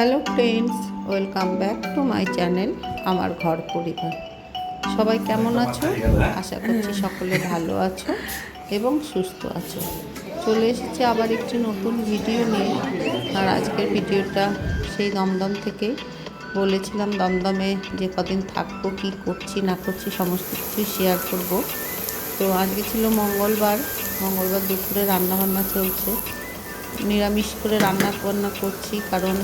Hello friends welcome back to my channel আমার ঘর পরিবার। সবাই কেমন আছো? আশা করছি সকলে ভালো আছো এবং সুস্থ আছো। চলে এসেছি আবার একটি নতুন ভিডিও নিয়ে। আর আজকের ভিডিওটা সেই দমদম থেকে বলেছিলাম দমদমে যে কদিন থাকব কী করছি না করছি সমস্ত কিছু শেয়ার করব। তো আজকে ছিল মঙ্গলবার। মঙ্গলবার দুপুরে রান্নাবান্না চলছে। নিরামিষ করে রান্না বান্না করছি কারণ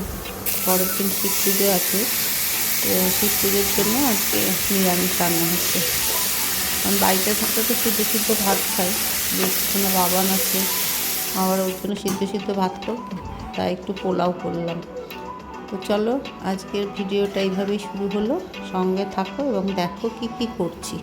পরের দিন শিব পুজো আছে। তো শিব পুজোর জন্য আজকে নিরামিষ রান্না হচ্ছে। কারণ বাড়িতে থাকতে তো সিদ্ধ সিদ্ধ ভাত খাই। যেখানে বাবান আছে। আবার ওর জন্য সিদ্ধ সিদ্ধ ভাত করব। তাই একটু পোলাও করলাম। তো চলো, আজকের ভিডিওটা এইভাবেই শুরু হলো। সঙ্গে থাকো এবং দেখো কি কি করছি।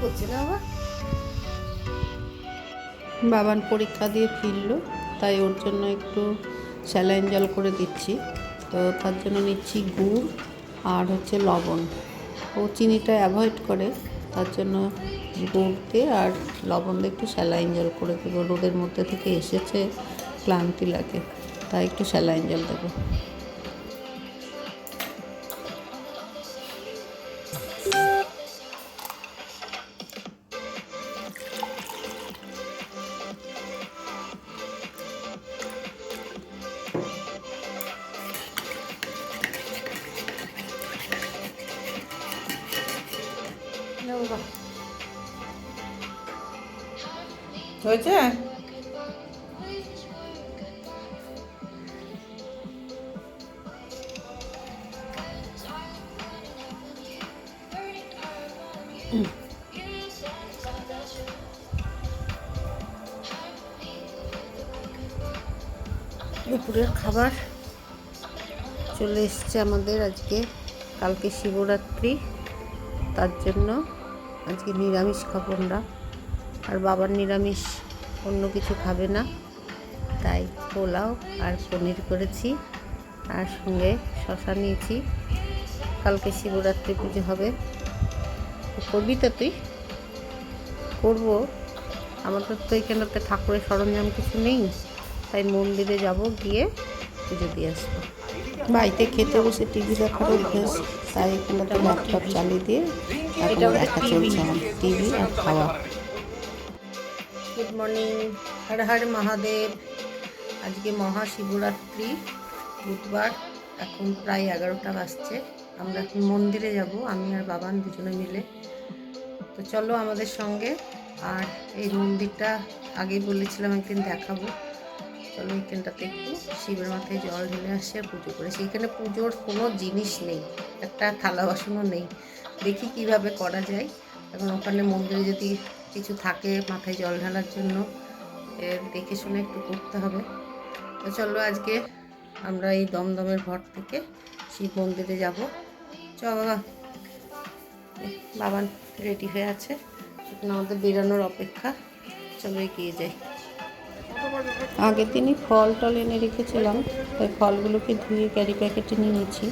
করছে না বাবা? বাবান পরীক্ষা দিয়ে ফিরলো, তাই ওর জন্য একটু স্যালাইন জল করে দিচ্ছি। তো তার জন্য নিচ্ছি গুড় আর হচ্ছে লবণ। ও চিনিটা অ্যাভয়েড করে, তার জন্য গুড় দিয়ে আর লবণ দিয়ে একটু স্যালাইন জল করে দেবো। রোদের মধ্যে থেকে এসেছে, ক্লান্তি লাগে, তাই একটু স্যালাইন জল দেবো। হয়েছে? দুপুরের খাবার চলে এসছে আমাদের আজকে। কালকে শিবরাত্রি, তার জন্য আজকে নিরামিষ খাব আমরা। আর বাবার নিরামিষ অন্য কিছু খাবে না। তাই পোলাও আর পনির করেছি। আর সঙ্গে শশা নিয়েছি। কালকে শিবরাত্রি পুজো হবে। করবি তো তুই? করব। আমাদের তো এখানেতে ঠাকুরের সরঞ্জাম কিছু নেই। তাই মন্দিরে যাব গিয়ে পুজো দিয়ে আসব। বাড়িতে খেতে বসে টিভি দেখার অভ্যেস তাই এখানে তো ল্যাপটপ চালিয়ে দিয়ে এখন দেখা চলছে আমার। টিভি আর খাওয়া। Good morning, Har Har Mahadev. আজকে মহাশিবরাত্রি, বুধবার, এখন প্রায় এগারোটা বাজছে। আমরা এখন মন্দিরে যাব, আমি আর বাবান দুজনে মিলে। তো চলো আমাদের সঙ্গে, আর এই মন্দিরটা আগেই বলেছিলাম, একদিন দেখাবো। চলো এখানটাতে একটু শিবের মাথায় জল ঢেলে আসে আর পুজো করে। সেইখানে পুজোর কোনো জিনিস নেই, একটা থালা বাসনও নেই। দেখি কীভাবে করা যায়। এখন ওখানে মন্দিরে যদি কিছু থাকে মাথায় জল ঢালার জন্য। দেখে শুনে একটু করতে হবে। তো চলো আজকে আমরা এই দমদমের ঘর থেকে শিব মন্দিরে যাব। চ বাবা। বাবান রেডি হয়ে আছে। এখন আমাদের বেরানোর অপেক্ষা। চলো এগিয়ে যাই। আগের দিনই ফল টল এনে রেখেছিলাম। তাই ফলগুলোকে ধুয়ে ক্যারি প্যাকেটে নিয়েছি।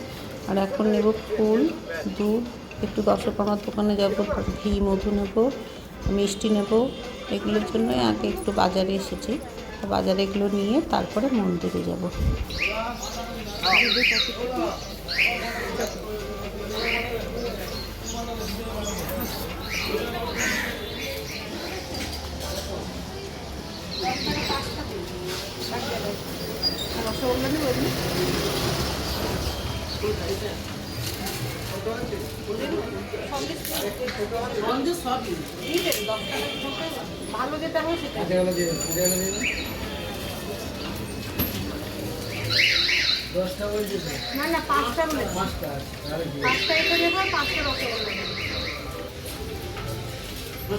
আর এখন নেব ফুল, দুধ, একটু দশকর্মার দোকানে যাব, ঘি, মধু নেব। মিষ্টি নেব এগুলোর জন্যই আগে একটু বাজারে এসেছি। বাজারে এগুলো নিয়ে তারপরে মন্দিরে যাব। ভালো যেটা হয় সেটা দশটা বলছি না না পাঁচটা বলে পাঁচটা? পাঁচটা এটা নেব পাঁচটা রসগোল্লা নেব ওর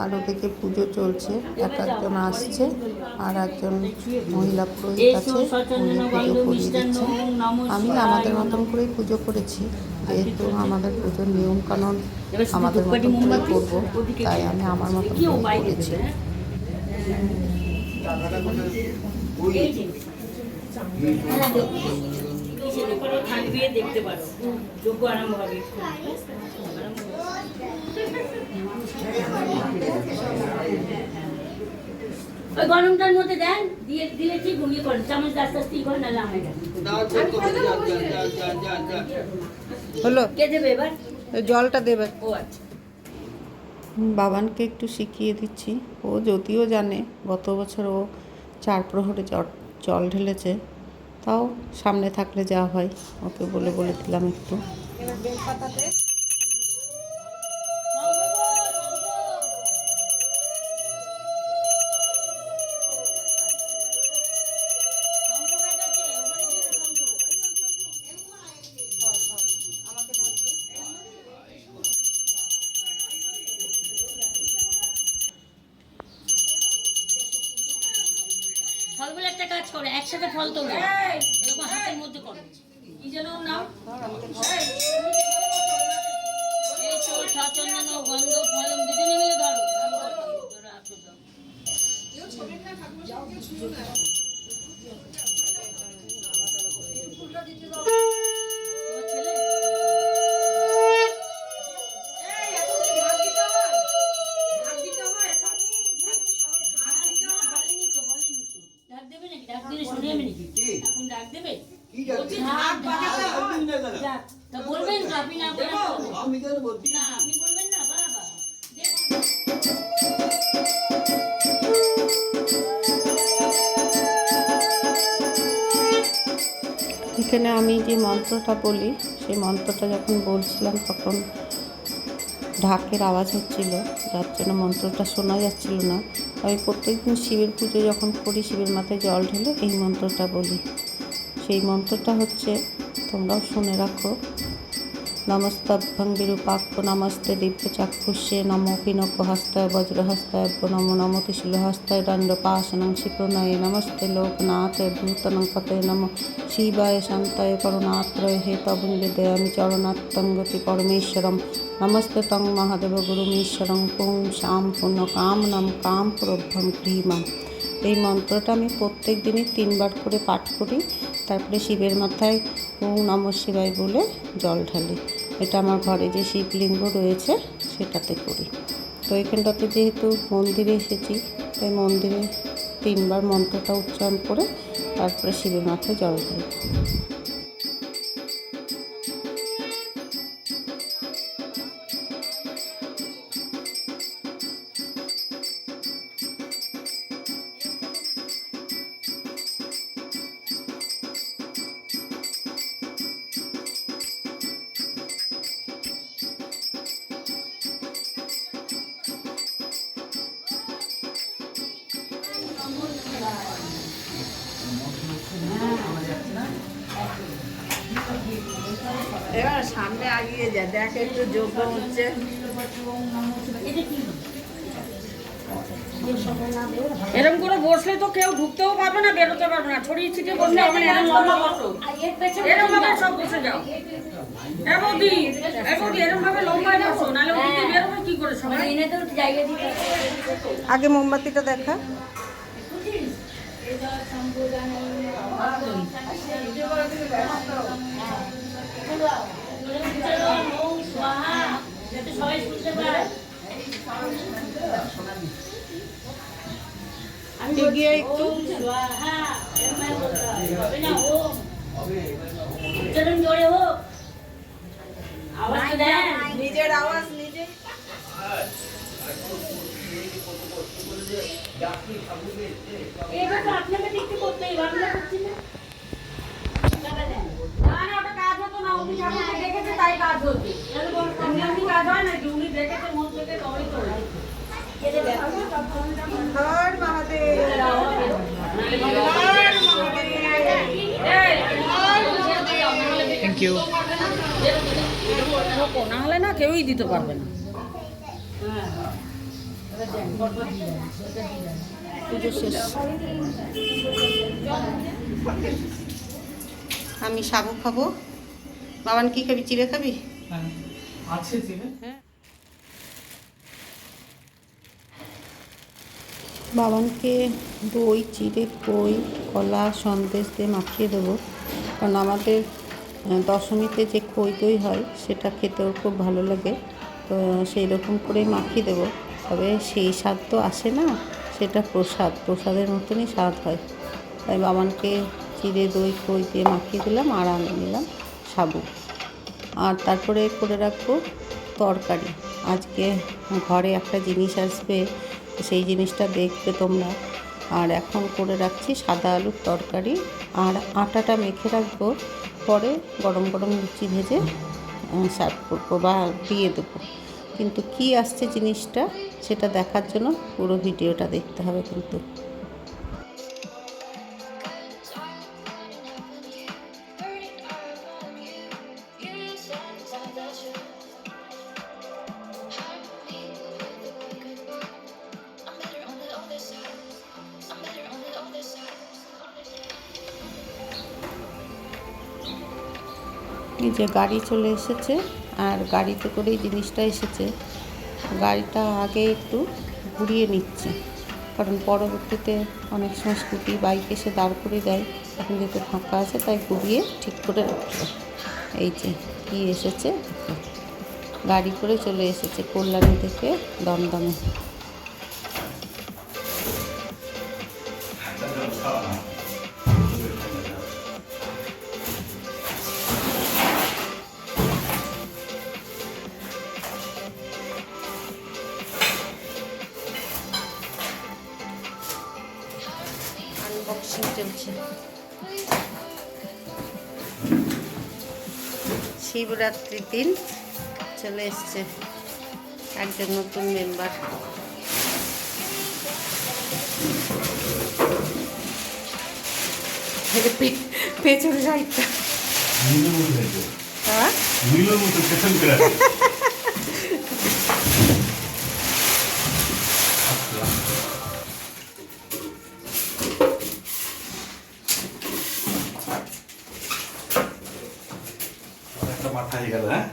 আর ওদিকে পুজো চলছে এক একজন আসছে আর একজন মহিলা পুরোহিত আছে উনি পুজো করিয়ে দিচ্ছে আমি আমাদের মতন করেই পুজো করেছি যেহেতু আমাদের পুজোর নিয়ম কানুন আমাদের মতন করে করব তাই আমি আমার মতন করে করেছি হ্যাঁ যে। দেখো। কিসের দেখতে পারো। যোগ্য আরম্ভ হবে। ওই গরমটার মধ্যে দেন দিয়ে দিলে ঠিক ঘুমিয়ে চামচ আস্তে আস্তে ই করে নাহলে আমায় হলো। কে দেবে এবার? জলটা দেবে। ও আচ্ছা। বাবানকে একটু শিখিয়ে দিচ্ছি। ও যদিও জানে গত বছর ও চার প্রহরে জল জল ঢেলেছে। তাও সামনে থাকলে যা হয়। ওকে বলে বলে দিলাম একটু। তো সচন্দন গন্ধ ফলম দুজনে মিলে ধরো ধরো, হাতে দাও। এখানে আমি যে মন্ত্রটা বলি, সেই মন্ত্রটা যখন বলছিলাম তখন ঢাকের আওয়াজ হচ্ছিল, যার জন্য মন্ত্রটা শোনা যাচ্ছিল না। আমি প্রত্যেকদিন শিবের পুজো যখন করি, শিবের মাথায় জল ঢেলে এই মন্ত্রটা বলি। সেই মন্ত্রটা হচ্ছে, তোমরাও শুনে রাখো নমস্তভ্যং বিরূপাক্ষ নমস্তে দিব্য চাক্ষুষে নমো পিনক হস্তায় বজ্রহস্তায় নমো নমো ত্রিশূলহস্তায় দণ্ডপাশনং শিপ্রণয়ে নমস্তে লোকনাথ ভূতনং পতে নম শিবায় শান্তায় করুণাত্রয় হে তবং হৃদয়ামি চরণাত্তং গতি পরমেশ্বরম নমস্তে তং মহাদেব গুরুমীশ্বরং পুং শাম পুণ্য কামনম কাম প্রভ্যম ক্রিমাম এই মন্ত্রটা আমি প্রত্যেক দিনই তিনবার করে পাঠ করি। তারপরে শিবের মাথায় ওম নম শিবায় বলে জল ঢালি। এটা আমার ঘরে যে শিবলিঙ্গ রয়েছে, সেটাতে করি। তো এখানটাতে যেহেতু মন্দিরে এসেছি, তাই মন্দিরে তিনবার মন্ত্রটা উচ্চারণ করে তারপরে শিবের মাথায় জল ঢালি। সামনে আগিয়ে যা দেখ একটু যোগ্য হচ্ছে? এরকম করে বসলে তো কেউ ঢুকতেও পারবে না বেরোতে পারবে না। ছড়িয়ে ছিটিয়ে বসলে হবে এরকম ভাবে সব বসে যাও। এ বৌদি এরকম ভাবে লম্বায় বসো নাহলে ওদিকে বেরোবে কি করে সবাই। আগে মোমবাতিটা দেখা। যাতে সবাই শুনতে পায় আমি এগিয়ে বলছি, একটু। ওম স্বাহা, এরম ভাবে বলতে হয়। হবে না, ওম। উচ্চারণ জোরে হোক। আওয়াজটা দেন। নিজের আওয়াজ নিজে এটা তো আপনাকে দেখতে করতেই হবে, আমি তো করছি না। উনি ঠাকুরকে দেখেছে তাই কাজ হতো এমনি এমনি কাজ হয় নাকি? উনি দেখেছে মন থেকে তবেই তো হয়েছে। হর মহাদেব। এই, ও না হলে না কেউই দিতে পারবে না। আমি সাবু খাব। বাবান কি খাবি? চিড়ে খাবি? আছে চিনে বাবানকে দই চিড়ে কই কলা সন্দেশ দিয়ে মাখিয়ে দেবো। কারণ আমাদের দশমীতে যে কই দই হয় সেটা খেতেও খুব ভালো লাগে। তো সেই রকম করেই মাখিয়ে দেবো। তবে সেই স্বাদ তো আসে না সেটা প্রসাদ। প্রসাদের মতনই স্বাদ হয়। তাই বাবানকে চিড়ে দই কই দিয়ে মাখিয়ে দিলাম আর আমি নিলাম। সাবু। আর তারপরে করে রাখব তরকারি। আজকে ঘরে একটা জিনিস আসবে, সেই জিনিসটা দেখবে তোমরা। আর এখন করে রাখছি সাদা আলুর তরকারি। আর আটাটা মেখে রাখব, পরে গরম গরম লুচি ভেজে সার্ভ করব বা দিয়ে দেবো। কিন্তু কি আসছে জিনিসটা, সেটা দেখার জন্য পুরো ভিডিওটা দেখতে হবে কিন্তু। যে গাড়ি চলে এসেছে আর গাড়িতে করেই জিনিসটা এসেছে। গাড়িটা আগে একটু ঘুরিয়ে নিচ্ছে, কারণ পরবর্তীতে অনেক সময় স্কুটি বাইক এসে দাঁড় করে দেয় এখন যেহেতু ফাঁকা আছে, তাই ঘুরিয়ে ঠিক করে রাখল। এই যে কি এসেছে? গাড়ি করে চলে এসেছে কল্যাণী থেকে দমদমে। চলছে শিবরাত্রির দিন চলে এসছে একজন নতুন মেম্বার পেছনে সাইডটা হ্যাঁ নীলের মতো পেছন করে আছে। একটা মাথা হয়ে গেল হ্যাঁ?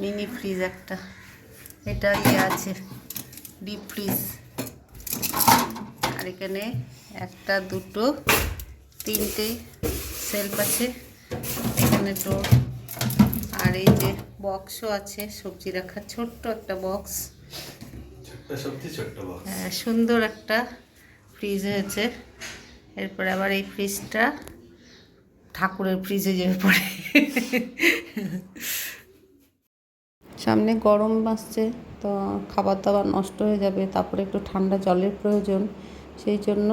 মিনি ফ্রিজ একটা। এটা ইয়ে আছে ডিপ ফ্রিজ আর এখানে একটা দুটো তিনটে সেলফ আছে। এখানে ডোর আর এই যে বক্সও আছে সবজি রাখার ছোট্ট একটা বক্স সবজি ছোট্ট বক্স হ্যাঁ, সুন্দর একটা ফ্রিজ হয়েছে। এরপরে আবার এই ফ্রিজটা ঠাকুরের ফ্রিজে যাবে পড়ে। সামনে গরম আসছে তো খাবার দাবার নষ্ট হয়ে যাবে, তারপরে একটু ঠান্ডা জলের প্রয়োজন। সেই জন্য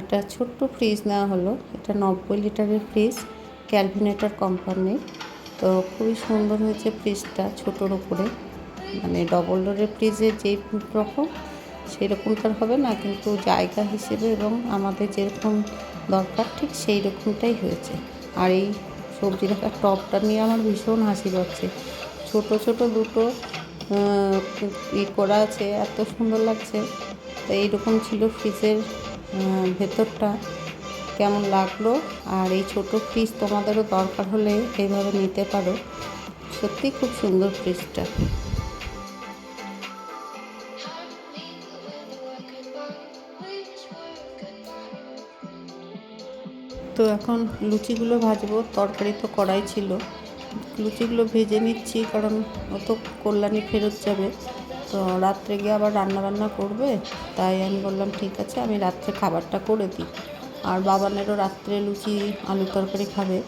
একটা ছোট্ট ফ্রিজ নেওয়া হলো। এটা নব্বই লিটারের ফ্রিজ ক্যালভিনেটার কোম্পানির তো খুবই সুন্দর হয়েছে ফ্রিজটা ছোটোর উপরে। মানে ডবল ডোরের ফ্রিজের যেই রকম সেই রকমটার হবে না, কিন্তু জায়গা হিসেবে এবং আমাদের যেরকম দরকার ঠিক সেই রকমটাই হয়েছে। আর এই সবজি রাখার টপটা নিয়ে আমার ভীষণ হাসি পাচ্ছে। ছোট ছোট দুটো ই করা আছে, এত সুন্দর লাগছে। তো এইরকম ছিল ফ্রিজের ভেতরটা। কেমন লাগল? আর এই ছোট ফ্রিজ তোমাদেরও দরকার হলে এইভাবে নিতে পারো। সত্যি খুব সুন্দর ফ্রিজটা। তো এখন লুচিগুলো ভাজবো, তরকারি তো কড়াই ছিল। লুচিগুলো ভেজে নিচ্ছি, কারণ ও তো কল্যাণী ফেরত যাবে। তো রাত্রে গিয়ে আবার রান্না বান্না করবে, তাই আমি বললাম, ঠিক আছে, আমি রাত্রে খাবারটা করে দিই। আর বাবানেরও রাত্রে লুচি আলু তরকারি খাবে।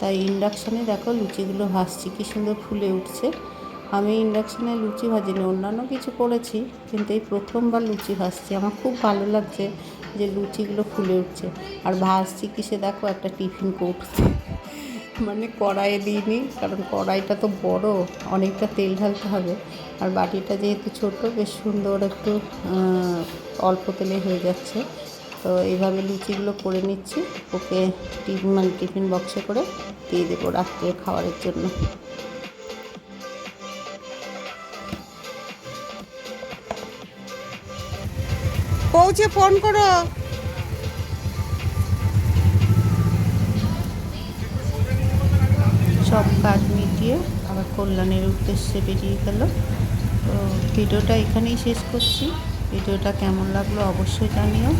তাই ইন্ডাকশানে দেখো লুচিগুলো ভাজছি, কী সুন্দর ফুলে উঠছে। আমি ইন্ডাকশানে লুচি ভাজিনি, অন্যান্য কিছু করেছি, কিন্তু এই প্রথমবার লুচি ভাজছি, আমার খুব ভালো লাগছে। যে লুচিগুলো ফুলে উঠছে। আর ভাজছি কিসে দেখো? একটা টিফিন কৌটোতে মানে কড়াইয়ে দিইনি, কারণ কড়াইটা তো বড়, অনেকটা তেল ঢালতে হবে। আর বাটিটা যেহেতু ছোট, বেশ সুন্দর একটু অল্প তেলে হয়ে যাচ্ছে। তো এইভাবে লুচিগুলো করে নিচ্ছি। ওকে টিফিন মানে টিফিন বক্সে করে দিয়ে দেবো রাত্রে খাওয়ারের জন্য। পৌঁছে ফোন করো। সব কাজ মিটিয়ে আবার কল্যাণের উদ্দেশ্যে বেরিয়ে গেল। তো ভিডিওটা এখানেই শেষ করছি। ভিডিওটা কেমন লাগল অবশ্যই জানিও।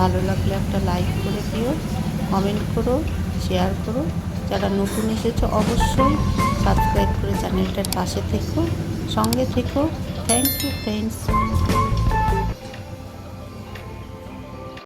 ভালো লাগলে একটা লাইক করে দিও, কমেন্ট করো, শেয়ার করো। যারা নতুন এসেছ অবশ্যই সাবস্ক্রাইব করে চ্যানেলটার পাশে থেকো, সঙ্গে থেকো। Thank you friends